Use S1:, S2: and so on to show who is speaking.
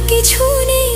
S1: কিছু নেই।